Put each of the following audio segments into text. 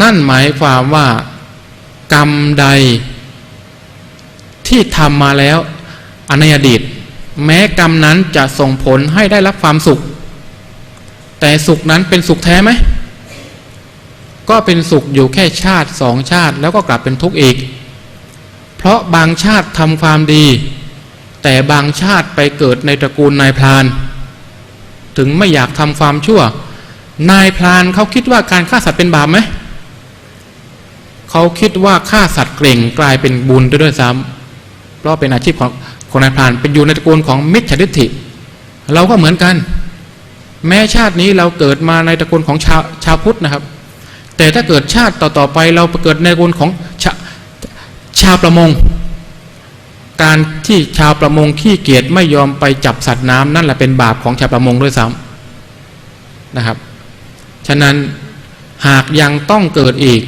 นั่นหมายความว่า กรรมใด ที่ทำมาแล้วอในอดีต แม้กรรมนั้นจะส่งผลให้ได้รับความสุข แต่สุขนั้นเป็นสุขแท้ไหม ก็เป็นสุขอยู่แค่ชาติสองชาติแล้วก็กลับเป็นทุกข์อีก เพราะบางชาติทำความดี แต่บางชาติไปเกิดในตระกูลนายพราน ถึงไม่อยากทำความชั่ว นายพรานเขาคิดว่าการฆ่าสัตว์เป็นบาปไหม เขาคิดว่าฆ่าสัตว์เกร่งกลายเป็นบุญด้วยซ้ำเพราะเป็นอาชีพของของนายพรานเป็นอยู่ในตระกูลของมิจฉาทิฏฐิ เราก็เหมือนกัน แม้ชาตินี้เราเกิดมาในตระกูลของชาวชาวพุทธนะครับ แต่ถ้าเกิดชาติต่อๆไปเราเกิดในตระกูลของชาชาวประมง การที่ชาวประมงขี้เกียจไม่ยอมไปจับสัตว์น้ำนั่นแหละเป็นบาปของชาวประมงด้วยซ้ำนะครับ ฉะนั้นหากยังต้องเกิดอีก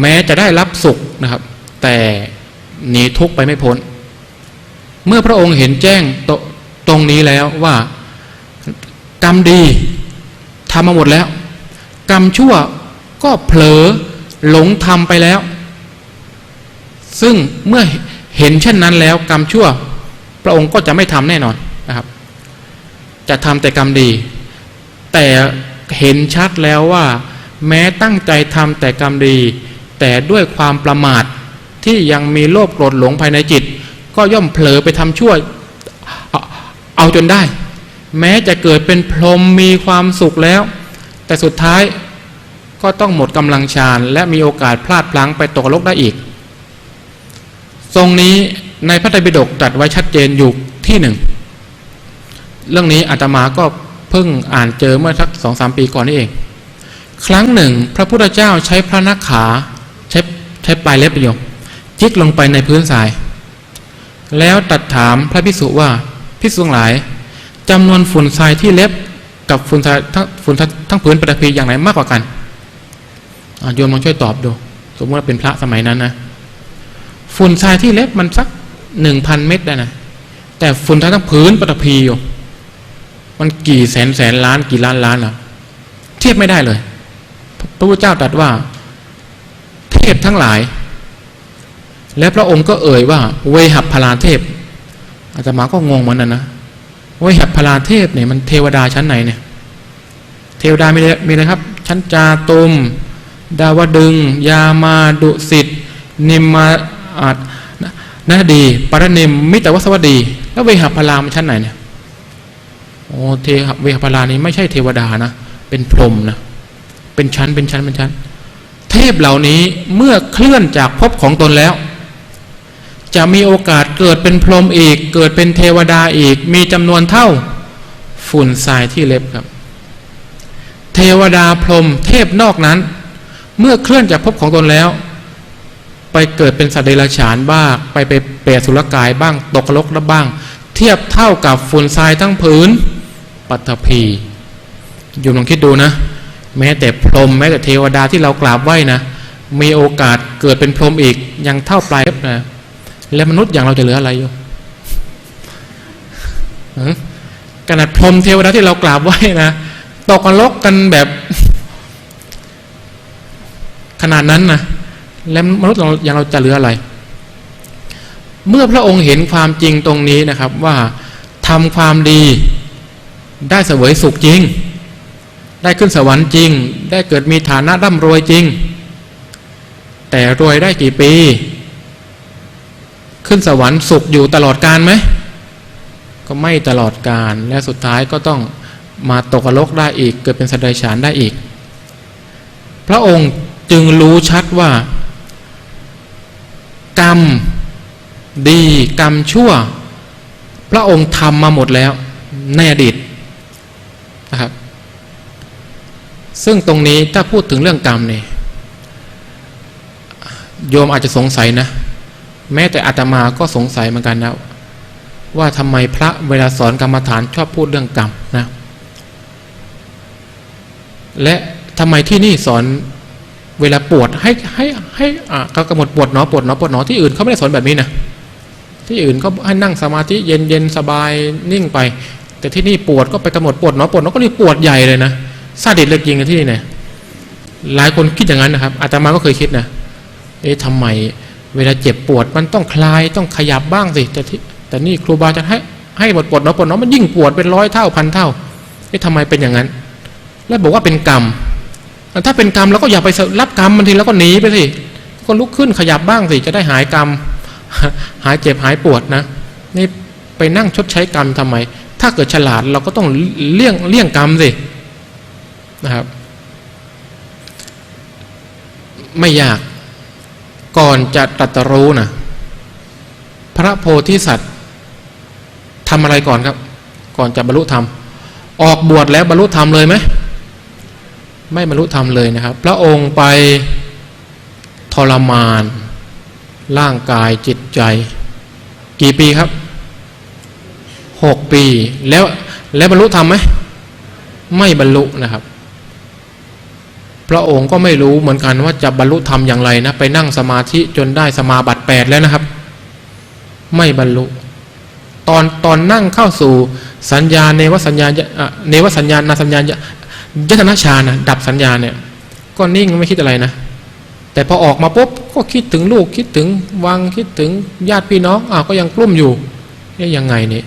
แม้จะได้รับสุขนะครับ แต่หนีทุกข์ไปไม่พ้น เมื่อพระองค์เห็นแจ้งตตรงนี้แล้วว่ากรรมดีทำมาหมดแล้ว กรรมชั่วก็เผลอหลงทำไปแล้ว ซึ่งเมื่อเห็นเช่นนั้นแล้ว กรรมชั่ว พระองค์ก็จะไม่ทำแน่นอนนะครับ จะทำแต่กรรมดี แต่เห็นชัดแล้วว่า แม้ตั้งใจทำแต่กรรมดี แต่ด้วยความประมาทที่ยังมีโลภโกรธหลงภายในจิต ก็ย่อมเผลอไปทำชั่วเอาจนได้ แม้จะเกิดเป็นพรหมมีความสุขแล้ว แต่สุดท้ายก็ต้องหมดกำลังฌานและมีโอกาสพลาดพลั้งไปตกนรกได้อีก ทรงนี้ในพระไตรปิฎกตรัสไว้ชัดเจนอยู่ที่หนึ่งเรื่องนี้อาตมาก็เพิ่งอ่านเจอเมื่อสักสองสามปีก่อนนี่เอง ครั้งหนึ่ง พระพุทธเจ้าใช้พระนักขา ใช้ปลายเล็บประโยมจิกลงไปในพื้นทราย แล้วตัดถามพระพิสุว่าพิสุรังหลายจำนวนฝุ่นทรายที่เล็บกับฝุ่นทรายทั้งฝุ่นทั้งทั้งพื้นปฐพีอย่างไหนมากกว่ากันโยมลองช่วยตอบดู สมมติว่าเป็นพระสมัยนั้นนะฝุ่นทรายที่เล็บมันสักหนึ่งพันเม็ดได้นะแต่ฝุ่นทรายทั้งพื้นปฐพีอยู่มันกี่แสนแสนล้านกี่ล้านล้านอะเทียบไม่ได้เลย พระพุทธเจ้าตรัสว่า พทั้งหลาย และพระองค์ก็เอ่ยว่า เวหัพพลาเทพอาตมาก็งงเหมือนกันนะเวหัพพลาเทพเนี่ยมันเทวดาชั้นไหนเนี่ย เทวดามีอะไรมีอะไรครับ ชั้นจาตุมดาวดึง ยามาดุสิตนิมมาอาจนาดีปรนิมมิตรวสวัสดี แล้วเวหัพพลามันชั้นไหนเนี่ยโอ้เทหเวหพลานี้ไม่ใช่เทวดานะ เป็นพรหมนะ เป็นชั้นเป็นชั้นเป็นชั้น เทพเหล่านี้เมื่อเคลื่อนจากภพของตนแล้ว จะมีโอกาสเกิดเป็นพรหมอีก เกิดเป็นเทวดาอีก มีจำนวนเท่าฝุ่นทรายที่เล็บครับ เทวดาพรหมเทพนอกนั้น เมื่อเคลื่อนจากภพของตนแล้ว ไปเกิดเป็นสัตว์เดรัจฉานบ้าง ไปไปเปรตสุรกายบ้าง ตกนรกบ้าง เทียบเท่ากับฝุ่นทรายทั้งผืนปัตภีโยมลองคิดดูนะ แม้แต่พรหมแม้แต่เทวดาที่เรากราบไหว้นะมีโอกาสเกิดเป็นพรหมอีกยังเท่าปลายนะแล้วมนุษย์อย่างเราจะเหลืออะไรอยู่ขนาดพรหมเทวดาที่เรากราบไหว้นะตกนรกกันแบบขนาดนั้นนะแล้วมนุษย์เราอย่างเราจะเหลืออะไร เมื่อพระองค์เห็นความจริงตรงนี้นะครับว่าทำความดีได้เสวยสุขจริง ได้ขึ้นสวรรค์จริง ได้เกิดมีฐานะร่ำรวยจริง แต่รวยได้กี่ปี ขึ้นสวรรค์สุขอยู่ตลอดการไหมก็ไม่ตลอดการและสุดท้ายก็ต้องมาตกนรกได้อีก เกิดเป็นสัตว์เดรัจฉานได้อีก พระองค์จึงรู้ชัดว่า กรรมดีกรรมชั่ว พระองค์ทำมาหมดแล้วในอดีตนะครับ ซึ่งตรงนี้ถ้าพูดถึงเรื่องกรรมเนี่ยโยมอาจจะสงสัยนะ แม้แต่อาตมาก็สงสัยเหมือนกันนะว่าทำไมพระเวลาสอนกรรมฐานชอบพูดเรื่องกรรมนะ และทำไมที่นี่สอนเวลาปวดให้ให้ให้อ่าเขากำหนดปวดหนอปวดหนอปวดหนอที่อื่นเขาไม่ได้สอนแบบนี้นะที่อื่นเขาให้นั่งสมาธิเย็นเย็นสบายนิ่งไป แต่ที่นี่ปวดก็ไปกำหนดปวดหนอปวดหนอก็นี่ปวดใหญ่เลยนะ ซาดิสเลยจริงที่นี่นี่ยหลายคนคิดอย่างนั้นนะครับอาตมาก็เคยคิดนะเอ๊ะทำไมเวลาเจ็บปวดมันต้องคลายต้องขยับบ้างสิแต่ที่แต่นี่ครูบาจะให้ให้ปวดปวดเนาะปวดเนาะมันยิ่งปวดเป็นร้อยเท่าพันเท่าเอ๊ะทำไมเป็นอย่างนั้น แล้วบอกว่าเป็นกรรมถ้าเป็นกรรมเราก็อย่าไปรับกรรมมันทีแล้วก็หนีไปสิก็ลุกขึ้นขยับบ้างสิจะได้หายกรรม หายเจ็บหายปวดนะนี่ไปนั่งชดใช้กรรมทำไม ถ้าเกิดฉลาดเราก็ต้องเลี่ยงเลี่ยงกรรมสิ นะครับ ไม่ยากก่อนจะตรัสรู้นะพระโพธิสัตว์ทำอะไรก่อนครับ ก่อนจะบรรลุธรรม ออกบวชแล้วบรรลุธรรมเลยไหมไม่บรรลุธรรมเลยนะครับ พระองค์ไปทรมาน ร่างกายจิตใจ กี่ปีครับหกปี แล้วแล้วบรรลุธรรมไหมไม่บรรลุนะครับ พระองค์ก็ไม่รู้เหมือนกันว่าจะบรรลุธรรมอย่างไรนะ ไปนั่งสมาธิจนได้สมาบัติแปดแล้วนะครับ ไม่บรรลุ ตอนตอนนั่งเข้าสู่สัญญาเนวสัญญาเนวสัญญานาสัญญายตนาชานะดับสัญญาเนี่ย ก็นิ่งไม่คิดอะไรนะ แต่พอออกมาปุ๊บก็คิดถึงลูกคิดถึงวังคิดถึงญาติพี่น้องอ้าวก็ยังกลุ้มอยู่นี่ยังไงเนี่ย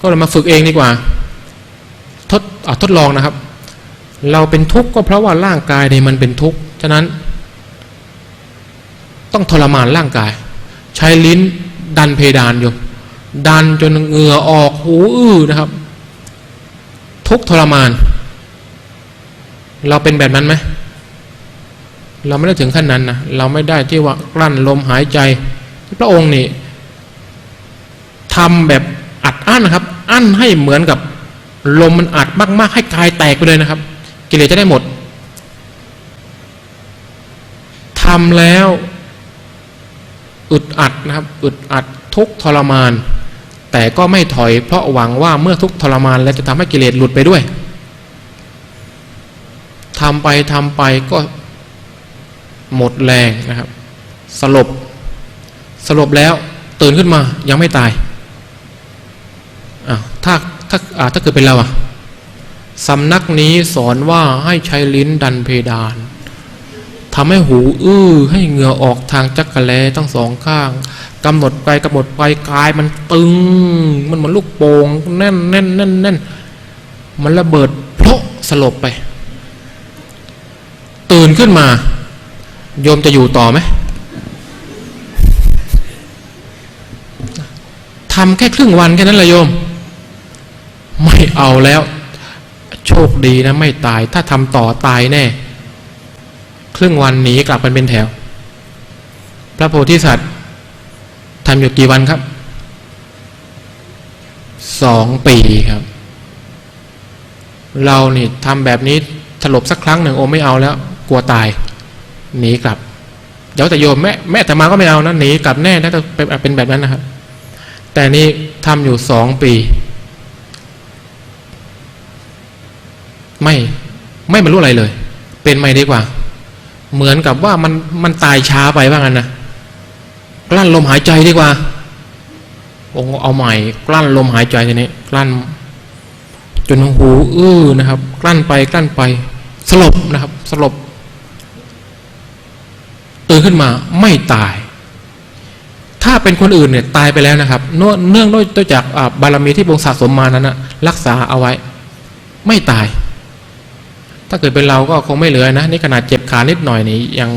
ก็เลยมาฝึกเองดีกว่า ทดอะทดลองนะครับ เราเป็นทุกข์ก็เพราะว่าร่างกายเนี่ยมันเป็นทุกข์ ฉะนั้น ต้องทรมานร่างกาย ใช้ลิ้นดันเพดานอยู่ดันจนเหงื่อออกหูอื้อนะครับ ทุกข์ทรมาน เราเป็นแบบนั้นไหมเราไม่ได้ถึงขั้นนั้นนะเราไม่ได้ที่ว่ากลั้นลมหายใจ พระองค์นี่ทำแบบอัดอั้นนะครับ อั้นให้เหมือนกับลมมันอัดมาก ๆ ให้กายแตกไปเลยนะครับ กิเลสจะได้หมดทำแล้วอึดอัดนะครับอึดอัดทุกทรมาน แต่ก็ไม่ถอยเพราะหวังว่าเมื่อทุกทรมาน แล้วจะทำให้กิเลสหลุดไปด้วยทำไปทำไปก็หมดแรงนะครับ สลบสลบแล้วตื่นขึ้นมายังไม่ตายอะถ้าถ้าอ่าถ้าเกิดเป็นเราอะ สำนักนี้สอนว่าให้ใช้ลิ้นดันเพดานทำให้หูอื้อให้เหงื่อออกทางจักระแลทั้งสองข้างกำหนดไปกำหนดไปกายมันตึง มันเหมือนลูกโป่งแน่นแน่นแน่นแน่นมันระเบิดเพราะสลบไป ตื่นขึ้นมา โยมจะอยู่ต่อไหมทำแค่ครึ่งวันแค่นั้นแหละโยม ไม่เอาแล้ว โชคดีนะไม่ตาย ถ้าทำต่อตายแน่ ครึ่งวันหนีกลับกันเป็นแถว พระโพธิสัตว์ทำอยู่กี่วันครับสองปีครับ เรานี่ทำแบบนี้ถลบสักครั้งหนึ่งโอไม่เอาแล้ว กลัวตาย หนีกลับ เดี๋ยวแต่โยมแม่แม่แต่มาก็ไม่เอานะหนีกลับแน่ถ้าจะเป็นแบบนั้นนะครับ แต่นี่ทำอยู่สองปี ไม่ไม่บรรลุอะไรเลย เป็นไม่ดีกว่า เหมือนกับว่ามันมันตายช้าไปว่างั้นนะกลั้นลมหายใจดีกว่าองเอาใหม่ กลั้นลมหายใจทีนี้กลั้น จนหูอื้อนะครับ กลั้นไปกลั้นไปสลบนะครับสลบตื่นขึ้นมาไม่ตาย ถ้าเป็นคนอื่นเนี่ยตายไปแล้วนะครับเนื่องด้วยจากบารมีที่บงสะสมมานั้นนะรักษาเอาไว้ ไม่ตาย ถ้าเกิดเป็นเราก็คงไม่เหลือนะนี่ขนาดเจ็บขานิดหน่อยนี่ยัง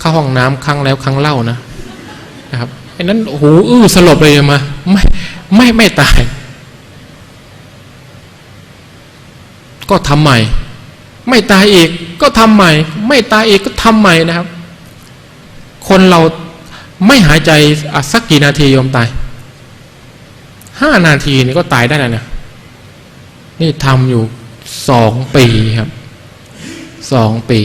เข้าห้องน้ำครั้งแล้วครั้งเล่านะนะครับไอ้นั้นหูอื้อสลบเลยมาไม่ไม่ไม่ตาย ก็ทำใหม่ ไม่ตายอีกก็ทำใหม่ ไม่ตายอีกก็ทำใหม่นะครับ คนเราไม่หายใจสักกี่นาทียอมตายห้านาทีนี่ก็ตายได้แล้วนะนี่ทำอยู่ สองปีครับสองปี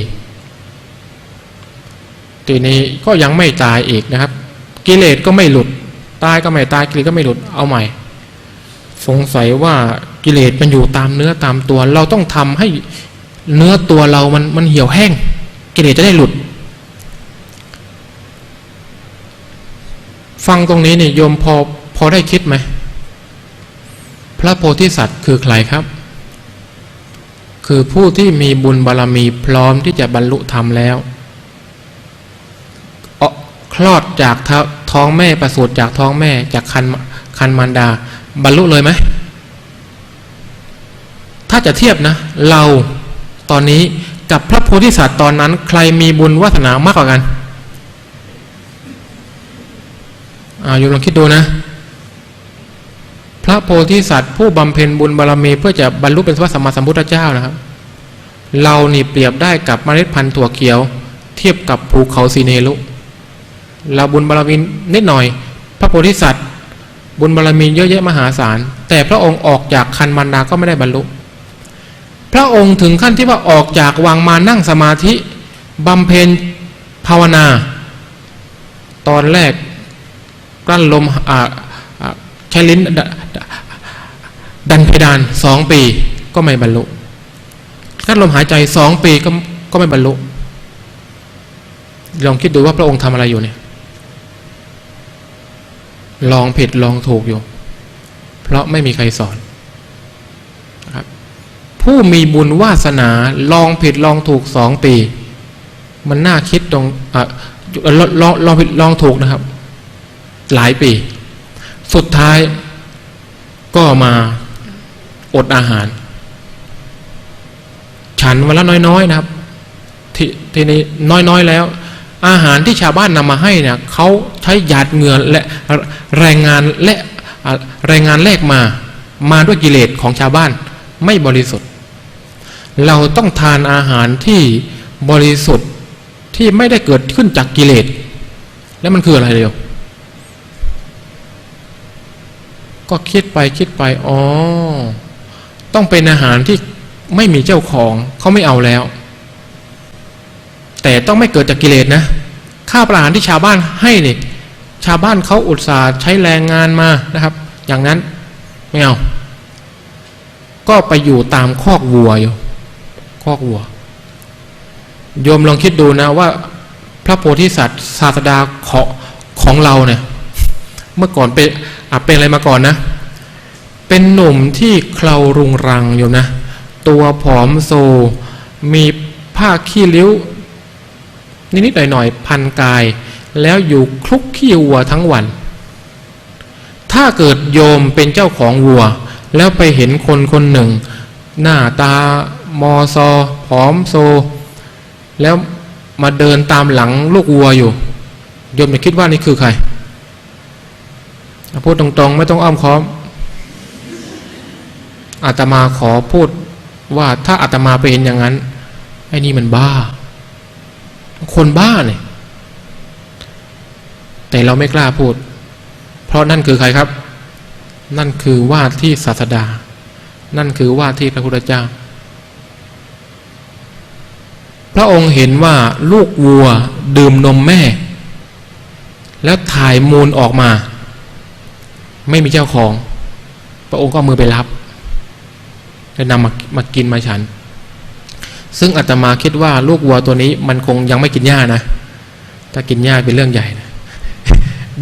ทีนี้ก็ยังไม่ตายอีกนะครับ กิเลสก็ไม่หลุด ตายก็ไม่ตายกิเลสก็ไม่หลุดเอาใหม่ สงสัยว่ากิเลสมันอยู่ตามเนื้อตามตัว เราต้องทำให้เนื้อตัวเรามันมันเหี่ยวแห้ง กิเลสจะได้หลุด ฟังตรงนี้เนี่ยโยมพอพอได้คิดไหม พระโพธิสัตว์คือใครครับ คือผู้ที่มีบุญบารรมีพร้อมที่จะบรรลุธรรมแล้วคลอดจากท้าท้องแม่ประสูติจากท้องแม่จากคันคันมารดา บรรลุเลยไหม ถ้าจะเทียบนะ เราตอนนี้กับพระโพธิสัตว์ตอนนั้น ใครมีบุญวาสนามากกว่ากันอ่าโยมลองคิดดูนะ พระโพธิสัตว์ ผู้บำเพ็ญบุญบารมีเพื่อจะบรรลุเป็นพระสัมมาสัมพุทธเจ้านะครับ เรานี่เปรียบได้กับเมล็ดพันธุ์ถั่วเขียว เทียบกับภูเขาสีเนรุเราบุญบารมีนิดหน่อย พระโพธิสัตว์ บุญบารมีเยอะแยะมหาศาล แต่พระองค์ออกจากคันมารดาก็ไม่ได้บรรลุ พระองค์ถึงขั้นที่ว่าออกจากวังมานั่งสมาธิบำเพ็ญภาวนา ตอนแรกกลั้นลมใช้ลิ้น ดันเพดานสองปีก็ไม่บรรลุกั้นลมหายใจสองปีก็ก็ไม่บรรลุลองคิดดูว่าพระองค์ทำอะไรอยู่เนี่ย ลองผิดลองถูกอยู่ เพราะไม่มีใครสอนครับ ผู้มีบุญวาสนาลองผิดลองถูกสองปี มันน่าคิดตรงอะลองลองผิดลองถูกนะครับ หลายปี สุดท้าย ก็มาอดอาหาร ฉันวันละน้อยๆนะครับททีนี้น้อยๆแล้ว อาหารที่ชาวบ้านนำมาให้เนี่ยเขาใช้หยาดเหงื่อและแรงงานและอะแรงงานแลกมามาด้วยกิเลสของชาวบ้านไม่บริสุทธิ์ เราต้องทานอาหารที่บริสุทธิ์ที่ไม่ได้เกิดขึ้นจากกิเลส แล้วมันคืออะไรเดียว ก็คิดไปคิดไปอ๋อต้องเป็นอาหารที่ไม่มีเจ้าของเขาไม่เอาแล้ว แต่ต้องไม่เกิดจากกิเลสนะข้าวปลาอาหารที่ชาวบ้านให้เนี่ยชาวบ้านเขาอุตส่าห์ใช้แรงงานมานะครับ อย่างนั้นไม่เอาก็ไปอยู่ตามคอกวัวอยู่คอกวัวโยมลองคิดดูนะว่า พระโพธิสัตว์ศาสดาของของเราเนี่ย เมื่อก่อนเป็น เป็นอะไรมาก่อนนะ เป็นหนุ่มที่เครารุงรังอยู่นะ ตัวผอมโซ มีผ้าขี้ริ้ว นิดๆหน่อยๆพันกาย แล้วอยู่คลุกขี้วัวทั้งวัน ถ้าเกิดโยมเป็นเจ้าของวัว แล้วไปเห็นคนคนหนึ่ง หน้าตามอซอผอมโซ แล้วมาเดินตามหลังลูกวัวอยู่ โยมจะคิดว่านี่คือใคร พูดตรงๆ ไม่ต้องอ้อมค้อมอาตมาขอพูดว่าถ้าอาตมาไปเห็นอย่างนั้นไอ้นี่มันบ้า คนบ้าเนี่ยแต่เราไม่กล้าพูด เพราะนั่นคือใครครับ นั่นคือว่าที่ศาสดา นั่นคือว่าที่พระพุทธเจ้า พระองค์เห็นว่าลูกวัวดื่มนมแม่ แล้วถ่ายมูลออกมา ไม่มีเจ้าของ พระองค์ก็มือไปรับแล้วนำมามากินมาฉัน ซึ่งอาตมาคิดว่าลูกวัวตัวนี้มันคงยังไม่กินหญ้านะ ถ้ากินหญ้าเป็นเรื่องใหญ่นะ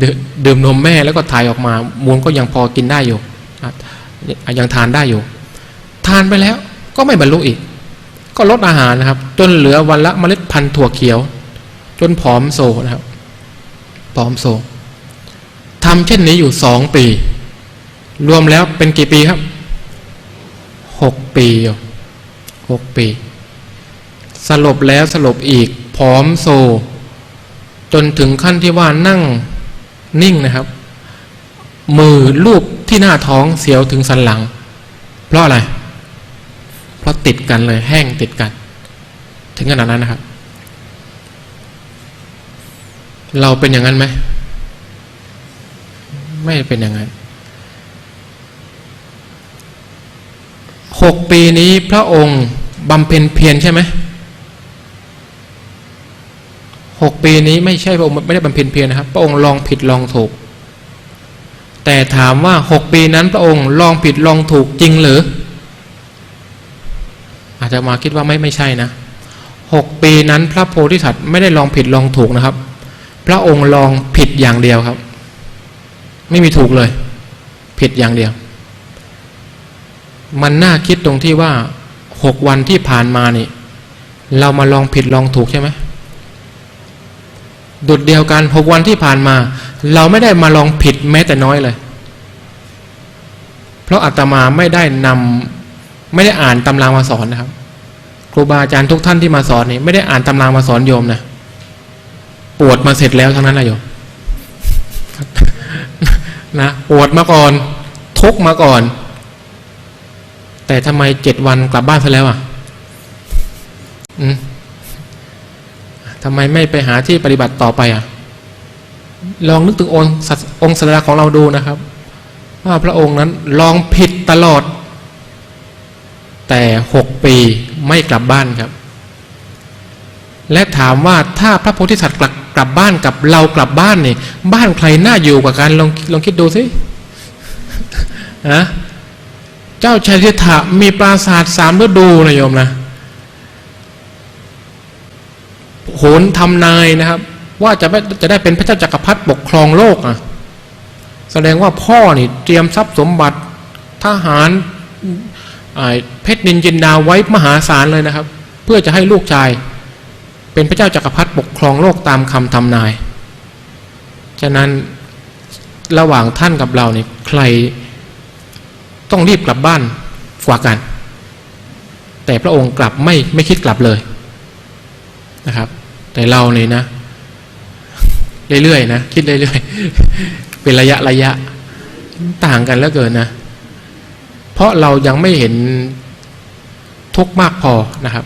ดื่มดื่มนมแม่แล้วก็ถ่ายออกมา มูลก็ยังพอกินได้อยู่ยังทานได้อยู่ ทานไปแล้วก็ไม่บรรลุอีก ก็ลดอาหารนะครับ จนเหลือวันละเมล็ดพันธุ์ถั่วเขียว จนผอมโซนะครับผอมโซ ทำเช่นนี้อยู่สองปี รวมแล้วเป็นกี่ปีครับหกปีหกปี สลบแล้วสลบอีกผอมโซ จนถึงขั้นที่ว่านั่งนิ่งนะครับ มือลูบที่หน้าท้องเสียวถึงสันหลัง เพราะอะไร เพราะติดกันเลยแห้งติดกัน ถึงขนาดนั้นนะครับ เราเป็นอย่างนั้นไหม ไม่เป็นอย่างนั้นหกปีนี้พระองค์บำเพ็ญเพียรใช่ไหมหกปีนี้ไม่ใช่พระองค์ไม่ได้บำเพ็ญเพียรนะครับ พระองค์ลองผิดลองถูก แต่ถามว่าหกปีนั้นพระองค์ลองผิดลองถูกจริงหรือ อาจจะมาคิดว่าไม่ไม่ใช่นะหกปีนั้นพระโพธิสัตว์ไม่ได้ลองผิดลองถูกนะครับ พระองค์ลองผิดอย่างเดียวครับ ไม่มีถูกเลย ผิดอย่างเดียว มันน่าคิดตรงที่ว่าหกวันที่ผ่านมานี่ เรามาลองผิดลองถูกใช่ไหมดุดเดียวกันหกวันที่ผ่านมา เราไม่ได้มาลองผิดแม้แต่น้อยเลย เพราะอาตมาไม่ได้นำไม่ได้อ่านตำรามาสอนนะครับ ครูบาอาจารย์ทุกท่านที่มาสอนนี่ไม่ได้อ่านตำรามาสอนโยมนะปวดมาเสร็จแล้วทั้งนั้นนะโยม นะปวดมาก่อน ทุกมาก่อน แต่ทำไมเจ็ดวันกลับบ้านซะแล้วอะอืมทำไมไม่ไปหาที่ปฏิบัติต่อไปอะ ลองนึกถึงองค์องค์ศาสดาของเราดูนะครับ ว่าพระองค์นั้นลองผิดตลอด แต่หกปีไม่กลับบ้านครับ และถามว่าถ้าพระโพธิสัตว์กลับกลับบ้านกับเรากลับบ้านเนี่ยบ้านใครน่าอยู่กว่ากันลองลองคิดดูสินะเจ้าชายสิทธะมีปราสาทสามฤดูนะโยมนะโหนทำนายนะครับ ว่าจะไม่จะได้เป็นพระเจ้าจักรพรรดิปกครองโลกอะแสดงว่าพ่อนี่เตรียมทรัพย์สมบัติทหารเพชรนินจินดาไว้มหาศาลเลยนะครับ เพื่อจะให้ลูกชาย เป็นพระเจ้าจักรพรรดิปกครองโลกตามคำทำนาย ฉะนั้นระหว่างท่านกับเราเนี่ยใครต้องรีบกลับบ้านกว่ากัน แต่พระองค์กลับไม่ไม่คิดกลับเลยนะครับ แต่เราเนี่ยนะ เรื่อยๆนะคิดเรื่อยๆเป็นระยะระยะต่างกันแล้วเกินนะ เพราะเรายังไม่เห็นทุกข์มากพอนะครับ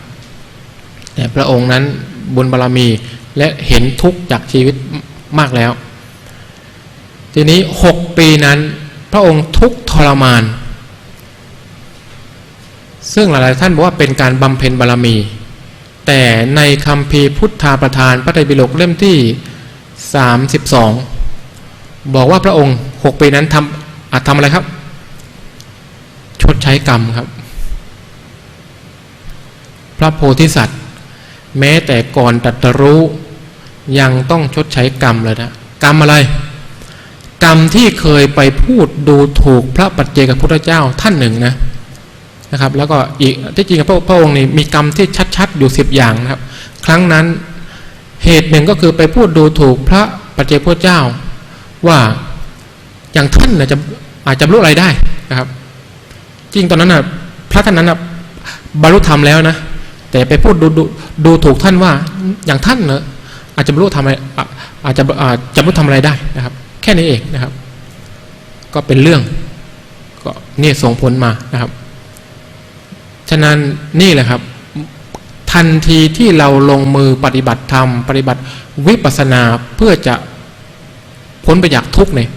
แต่พระองค์นั้น บุญบารรมี และเห็นทุกข์จากชีวิตมากแล้ว ทีนี้หกปีนั้น พระองค์ทุกข์ทรมาน ซึ่งหลายๆท่านบอกว่าเป็นการบำเพ็ญบารรมี แต่ในคำพีร์พุทธาประธานพระไตรปิฎกเล่มที่ 32 บอกว่าพระองค์หกปีนั้นทำอาจทำอะไรครับ ชดใช้กรรมครับ พระโพธิสัตว์ แม้แต่ก่อนตรัสรู้ยังต้องชดใช้กรรมเลยนะกรรมอะไร กรรมที่เคยไปพูดดูถูกพระปัจเจกพุทธเจ้าท่านหนึ่งนะนะครับ แล้วก็อีกที่จริงพระพระองค์นี่มีกรรมที่ชัด ๆ อยู่สิบอย่างนะครับ ครั้งนั้นเหตุหนึ่งก็คือไปพูดดูถูกพระปัจเจกพุทธเจ้า ว่าอย่างท่านนะจะอาจจะรรลุอะไรได้นะครับ จริงตอนนั้นนะพระท่านนั้นนะบรรลุธรรมแล้วนะ แต่ไปพูดดูดูดูถูกท่านว่าอย่างท่านเนอะอาจจะบรรลุธรรมอะไรอาจจะอาจจะบรรลุธรรมอะไรได้นะครับ แค่นี้เองนะครับ ก็เป็นเรื่องก็เนี่ยส่งผลมานะครับ ฉะนั้นนี่แหละครับ ทันทีที่เราลงมือปฏิบัติธรรม ปฏิบัติวิปัสสนาเพื่อจะพ้นไปจากทุกข์เนี่ย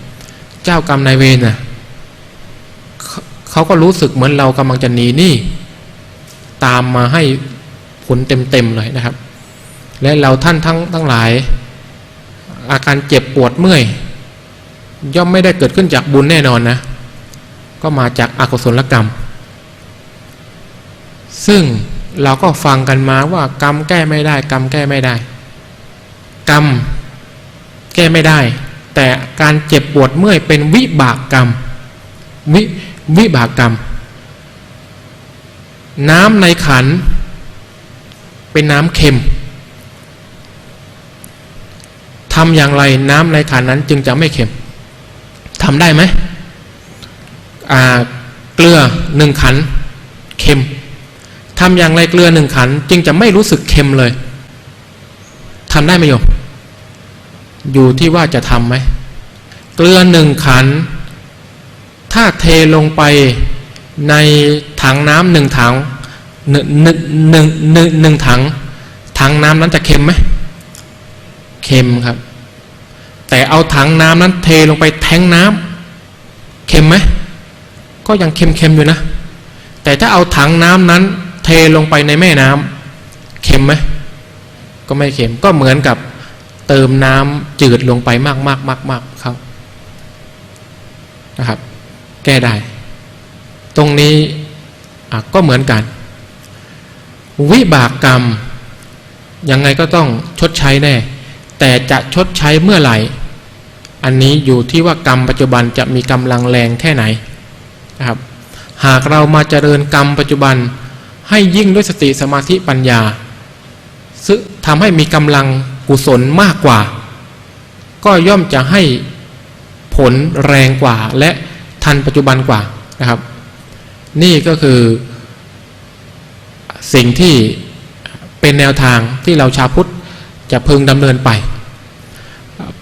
เจ้ากรรมนายเวรน่ะเขาเขาก็รู้สึกเหมือนเรากำลังจะหนีหนี้ตามมาให้ ผลเต็มๆเลยนะครับ และเราท่านทั้งทั้งหลาย อาการเจ็บปวดเมื่อย ย่อมไม่ได้เกิดขึ้นจากบุญแน่นอนนะ ก็มาจากอากุศลกรรม ซึ่งเราก็ฟังกันมาว่ากรรมแก้ไม่ได้ กรรมแก้ไม่ได้ กรรมแก้ไม่ได้ แต่การเจ็บปวดเมื่อยเป็นวิบากกรรม วิวิบากกรรม น้ำในขัน เป็นน้ำเค็มทำอย่างไรน้ำในขันนั้นจึงจะไม่เค็มทำได้ไหมเกลือหนึ่งขันเค็มทำอย่างไรเกลือหนึ่งขันจึงจะไม่รู้สึกเค็มเลยทำได้ไหมโยมอยู่ที่ว่าจะทำไหมเกลือหนึ่งขัน ถ้าเทลงไปในถังน้ำหนึ่งถัง หนึ่งหนึ่งหนึ่งหนึ่งถัง ถังน้ำนั้นจะเค็มไหมเค็มครับ แต่เอาถังน้ำนั้นเทลงไปแทงน้ำเค็มไหมก็ยังเค็มๆอยู่นะ แต่ถ้าเอาถังน้ำนั้น เทลงไปในแม่น้ำเค็มไหมก็ไม่เค็มก็เหมือนกับเติมน้ำจืดลงไปมากมากมากมากครับนะครับ แก้ได้ ตรงนี้ก็เหมือนกัน วิบากกรรม ยังไงก็ต้องชดใช้แน่ แต่จะชดใช้เมื่อไหร่ อันนี้อยู่ที่ว่ากรรมปัจจุบันจะมีกำลังแรงแค่ไหนนะครับ หากเรามาเจริญกรรมปัจจุบันให้ยิ่งด้วยสติสมาธิปัญญา ซึ่งทำให้มีกำลังกุศลมากกว่า ก็ย่อมจะให้ผลแรงกว่าและทันปัจจุบันกว่านะครับ นี่ก็คือ สิ่งที่เป็นแนวทางที่เราชาวพุทธจะพึงดำเนินไป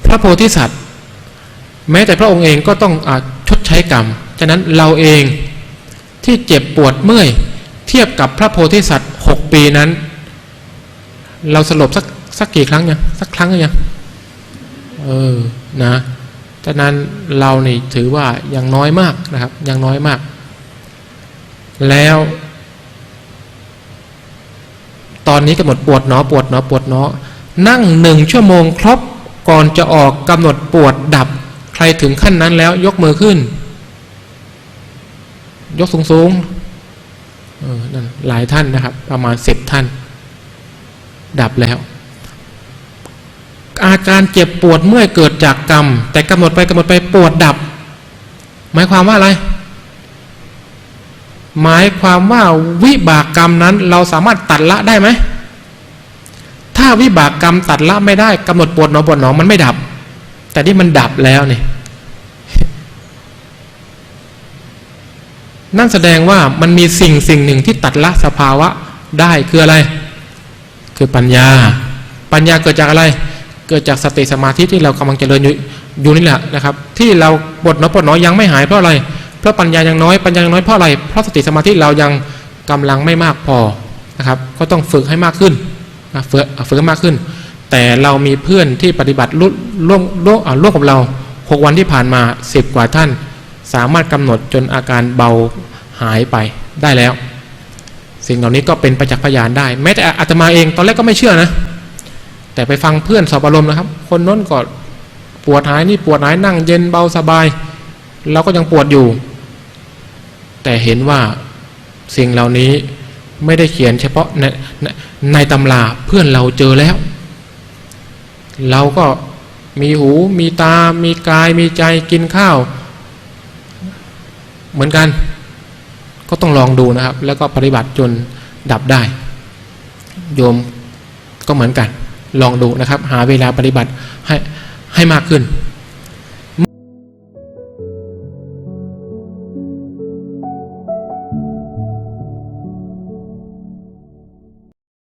พระโพธิสัตว์ แม้แต่พระองค์เองก็ต้องอชดใช้กรรม ฉะนั้นเราเองที่เจ็บปวดเมื่อยเทียบกับพระโพธิสัตว์หกปีนั้น เราสลบสักสักกี่ครั้งยังสักครั้งหรือยังเออนะฉะนั้นเรานี่ถือว่ายังน้อยมากนะครับยังน้อยมาก แล้ว ตอนนี้กำหนดปวดเนอปวดเนอปวดเนอนั่งหนึ่งชั่วโมงครบก่อนจะออกกำหนดปวดดับ ใครถึงขั้นนั้นแล้วยกมือขึ้น ยกสูงสูงออนั่นหลายท่านนะครับ ประมาณสิบท่าน ดับแล้ว อาการเจ็บปวดเมื่อยเกิดจากกรรม แต่กำหนดไปกำหนดไปปวดดับ หมายความว่าอะไร หมายความว่าวิบากกรรมนั้นเราสามารถตัดละได้ไหม ถ้าวิบากกรรมตัดละไม่ได้กำหนดปวดหนอปวดหนอมันไม่ดับ แต่นี่มันดับแล้วเนี่ยนั่นแสดงว่ามันมีสิ่งสิ่งหนึ่งที่ตัดละสภาวะได้คืออะไร คือปัญญา ปัญญาเกิดจากอะไร เกิดจากสติสมาธิที่เรากำลังเจริญอยู่อยู่นี่แหละนะครับ ที่เราปวดหนอปวดหนอยังไม่หายเพราะอะไร เพราะปัญญายังน้อยปัญญายังน้อยเพราะอะไรเพราะสติสมาธิเรายังกำลังไม่มากพอนะครับ ก็ต้องฝึกให้มากขึ้นนะฝึกฝึกมากขึ้น แต่เรามีเพื่อนที่ปฏิบัติร่วมร่วมร่วมกับเราหกวันที่ผ่านมาสิบกว่าท่าน สามารถกำหนดจนอาการเบาหายไปได้แล้ว สิ่งเหล่านี้ก็เป็นประจักษ์พยานได้ แม้แต่อาตมาเองตอนแรกก็ไม่เชื่อนะ แต่ไปฟังเพื่อนสอบอารมณ์นะครับ คนโน้นก็ปวดหายนี่ปวดหายนั่งเย็นเบาสบาย เราก็ยังปวดอยู่ แต่เห็นว่าสิ่งเหล่านี้ไม่ได้เขียนเฉพาะในในตำราเพื่อนเราเจอแล้ว เราก็มีหูมีตา มีกาย มีใจกินข้าว เหมือนกัน ก็ต้องลองดูนะครับ แล้วก็ปฏิบัติจนดับได้ โยมก็เหมือนกัน ลองดูนะครับ หาเวลาปฏิบัติให้ให้มากขึ้น